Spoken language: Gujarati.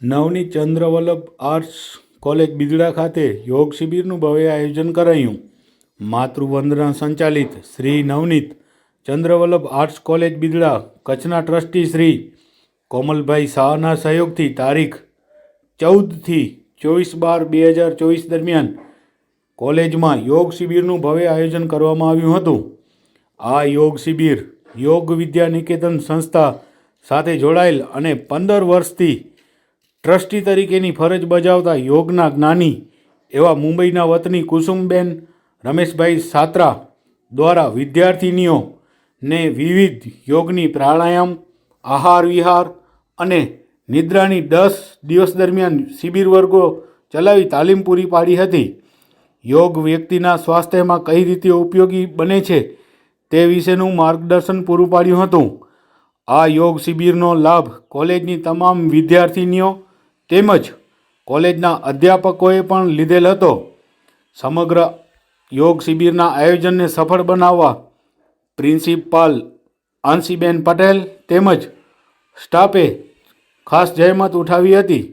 નવનીત ચંદ્રવલ્લભ આર્ટ્સ કોલેજ બિદડા ખાતે યોગ શિબિરનું ભવ્ય આયોજન કરાયું. માતૃવંદના સંચાલિત શ્રી નવનીત ચંદ્રવલ્લભ આર્ટ્સ કોલેજ બિદડા કચ્છના ટ્રસ્ટી શ્રી કોમલભાઈ શાહના સહયોગથી તારીખ ચૌદથી ચોવીસ બાર બે હજાર ચોવીસ દરમિયાન કોલેજમાં યોગ શિબિરનું ભવ્ય આયોજન કરવામાં આવ્યું હતું. આ યોગ શિબિર યોગ વિદ્યા નિકેતન સંસ્થા સાથે જોડાયેલ અને પંદર વર્ષથી ટ્રસ્ટી તરીકેની ફરજ બજાવતા યોગના જ્ઞાની એવા મુંબઈના વતની કુસુમબેન રમેશભાઈ સાત્રા દ્વારા વિદ્યાર્થિનીઓને વિવિધ યોગની પ્રાણાયામ, આહાર વિહાર અને નિદ્રાની દસ દિવસ દરમિયાન શિબિર વર્ગો ચલાવી તાલીમ પૂરી પાડી હતી. યોગ વ્યક્તિના સ્વાસ્થ્યમાં કઈ રીતે ઉપયોગી બને છે તે વિશેનું માર્ગદર્શન પૂરું પાડ્યું હતું. આ યોગ શિબિરનો લાભ કોલેજની તમામ વિદ્યાર્થિનીઓ તેમજ કોલેજના અધ્યાપકોએ પણ લીધેલ હતો. સમગ્ર યોગ શિબિરના આયોજનને સફળ બનાવવા પ્રિન્સિપાલ આંશીબેન પટેલ તેમજ સ્ટાફે ખાસ જહેમત ઉઠાવી હતી.